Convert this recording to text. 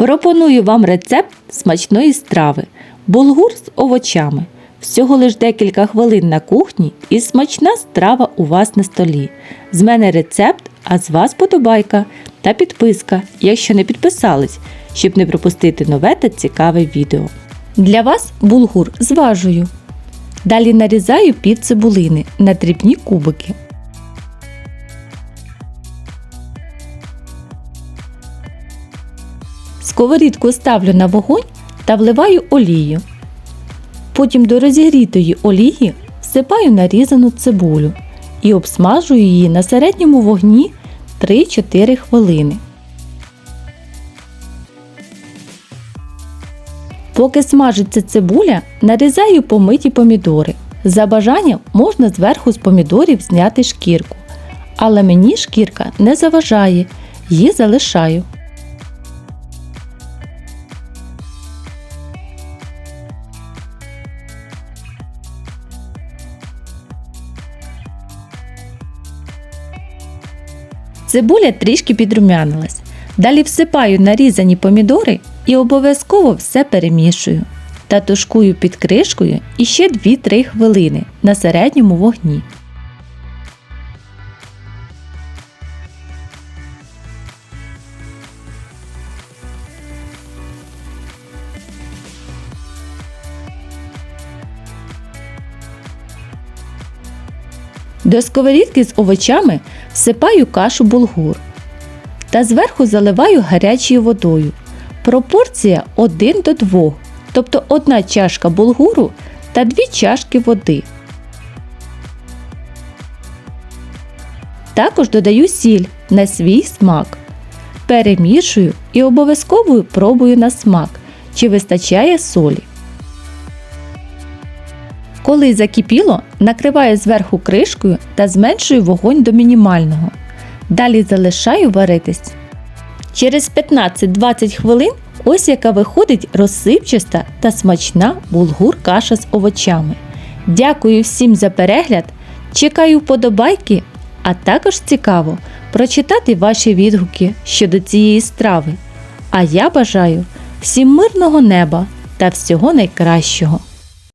Пропоную вам рецепт смачної страви булгур з овочами. Всього лиш декілька хвилин на кухні і смачна страва у вас на столі. З мене рецепт, а з вас подобайка та підписка, якщо не підписались, щоб не пропустити нове та цікаве відео. Для вас булгур зважую. Далі нарізаю пів цибулини на дрібні кубики. Сковорідку ставлю на вогонь та вливаю олію. Потім до розігрітої олії всипаю нарізану цибулю і обсмажую її на середньому вогні 3-4 хвилини. Поки смажиться цибуля, нарізаю помиті помідори. За бажанням можна зверху з помідорів зняти шкірку. Але мені шкірка не заважає, її залишаю. Цибуля трішки підрумянилась. Далі всипаю нарізані помідори і обов'язково все перемішую. Та тушкую під кришкою іще 2-3 хвилини на середньому вогні. До сковорідки з овочами всипаю кашу булгур та зверху заливаю гарячою водою. Пропорція 1 до 2, тобто 1 чашка булгуру та 2 чашки води. Також додаю сіль на свій смак. Перемішую і обов'язково пробую на смак, чи вистачає солі. Коли закипіло, накриваю зверху кришкою та зменшую вогонь до мінімального. Далі залишаю варитись. Через 15-20 хвилин ось яка виходить розсипчаста та смачна булгур каша з овочами. Дякую всім за перегляд. Чекаю вподобайки, а також цікаво прочитати ваші відгуки щодо цієї страви. А я бажаю всім мирного неба та всього найкращого.